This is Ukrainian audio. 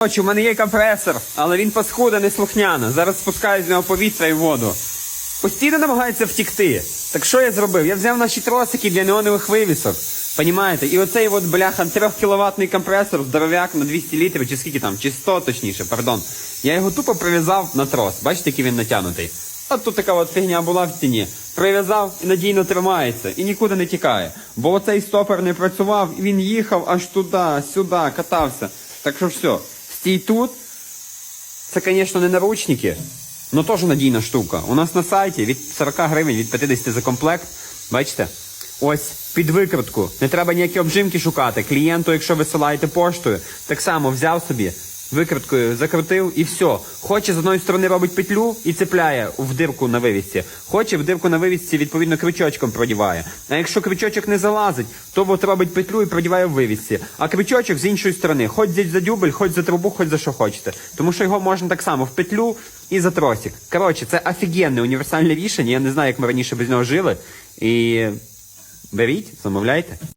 Коротше, у мене є компресор, але він паскуда не слухняна. Зараз спускаю з нього повітря і воду. Постійно намагається втікти. Так що я зробив? Я взяв наші тросики для неонових вивісок. Понімаєте? І оцей от бляха 3 кіловатний компресор, здоров'як на 200 літрів, чи скільки там, чи 100 точніше, пардон. Я його тупо прив'язав на трос. Бачите, який він натягнутий. От тут така от фігня була в стіні. Прив'язав і надійно тримається, і нікуди не тікає. Бо оцей стопор не працював, і він їхав аж туди, сюди, катався. Так що все, стій тут. Це, звісно, не наручники, але теж надійна штука. У нас на сайті від 40 гривень, від 50 за комплект. Бачите? Ось під викрутку. Не треба ніякі обжимки шукати. Клієнту, якщо висилаєте поштою, так само взяв собі, викруткою закрутив і все. Хоче з одної сторони робить петлю і цепляє в дирку на вивісці. Хоче в дирку на вивісці, відповідно, крючочком продіває. А якщо крючочок не залазить, то от робить петлю і продіває в вивісці. А крючочок з іншої сторони, хоч за дюбель, хоч за трубу, хоч за що хочете. Тому що його можна так само в петлю і за тросик. Коротше, це офігенне універсальне рішення. Я не знаю, як ми раніше без нього жили. І беріть, замовляйте.